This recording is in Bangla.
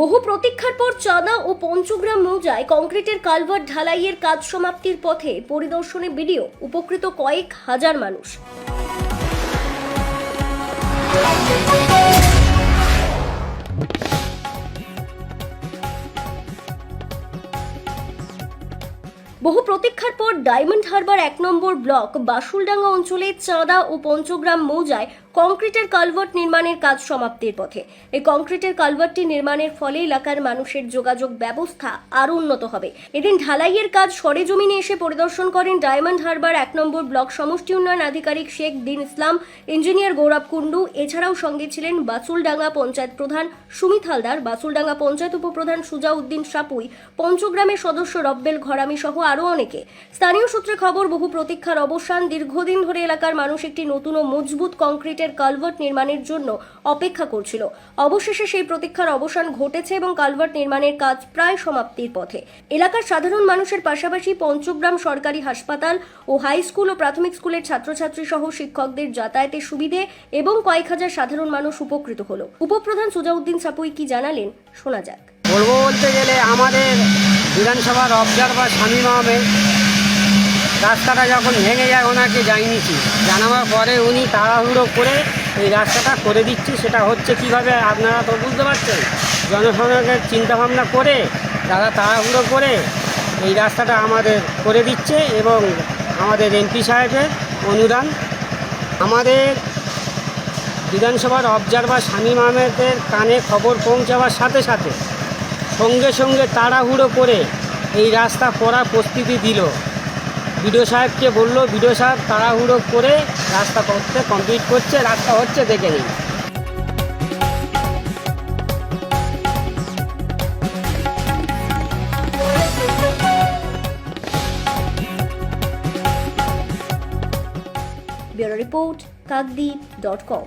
বহু প্রতীক্ষার পর চাঁদা ও পঞ্চগ্রাম মৌজায় কংক্রিটের কালভার্ট ঢালাইয়ের কাজ সমাপ্তির পথে পরিদর্শনে ভিডিও উপকৃত কয়েক হাজার মানুষ। বহু প্রতীক্ষার পর ডায়মন্ড হারবার এক নম্বর ব্লক বাসুলডাঙ্গা অঞ্চলে চাঁদা ও পঞ্চগ্রাম মৌজায় কংক্রিটের কালভার্ট নির্মাণের কাজ সমাপ্তির পথে। এই কংক্রিটের কালভার্টটি নির্মাণের ফলে এলাকার মানুষের যোগাযোগ ব্যবস্থা আরও উন্নত হবে। এদিন ঢালাইয়ের কাজ সরেজমিনে এসে পরিদর্শন করেন ডায়মন্ড হারবার এক নম্বর ব্লক সমষ্টি উন্নয়ন আধিকারিক শেখ দিন ইসলাম, ইঞ্জিনিয়ার গৌরব কুন্ডু এছাড়াও সঙ্গে ছিলেন বাসুলডাঙ্গা পঞ্চায়েত প্রধান সুমিত হালদার, বাসুলডাঙ্গা পঞ্চায়েত উপপ্রধান সুজাউদ্দিন সাপুই, পঞ্চগ্রামের সদস্য রব্বেল ঘরামি সহ আরও অনেকে। স্থানীয় সূত্রে খবর, বহু প্রতীক্ষার অবসান। দীর্ঘদিন ধরে এলাকার মানুষ একটি নতুন ও মজবুত কংক্রিটের কালভার্ট নির্মাণের জন্য অপেক্ষা করছিল। অবশেষে সেই প্রতীক্ষার অবসান ঘটেছে এবং কালভার্ট নির্মাণের কাজ প্রায় সমাপ্তির পথে। এলাকার সাধারণ মানুষের পাশাপাশি পঞ্চগ্রাম সরকারি হাসপাতাল ও হাই স্কুল ও প্রাথমিক স্কুলের ছাত্রছাত্রী সহ শিক্ষকদের যাতায়াতের সুবিধে এবং কয়েক হাজার সাধারণ মানুষ উপকৃত হলো। উপপ্রধান সুজাউদ্দিন সাপুই কি জানালেন, শোনা যাক। বলব বলতে গেলে আমাদের বিধানসভার অবজারভার শামীম আহমেদ রাস্তাটা যখন ভেঙে যায়, ওনাকে জানিয়েছি। জানাবার পরে উনি তাড়াহুড়ো করে এই রাস্তাটা করে দিচ্ছি। সেটা হচ্ছে কীভাবে, আপনারা তো বুঝতে পারছেন? জনসাধারণের চিন্তাভাবনা করে, তারা তাড়াহুড়ো করে এই রাস্তাটা আমাদের করে দিচ্ছে এবং আমাদের এমপি সাহেবের অনুদান, আমাদের বিধানসভার অবজারভার শামীম আহমেদের কানে খবর পৌঁছাবার সাথে সাথে সঙ্গে সঙ্গে তাড়াহুড়ো করে এই রাস্তা করার প্রস্তুতি দিল। বিডিও সাহেবকে বলল, বিডিও সাহেব তাড়াহুড়ো করে রাস্তা করতে কমপ্লিট করছে, রাস্তা হচ্ছে দেখে নিন। Report, Kakdwip dot com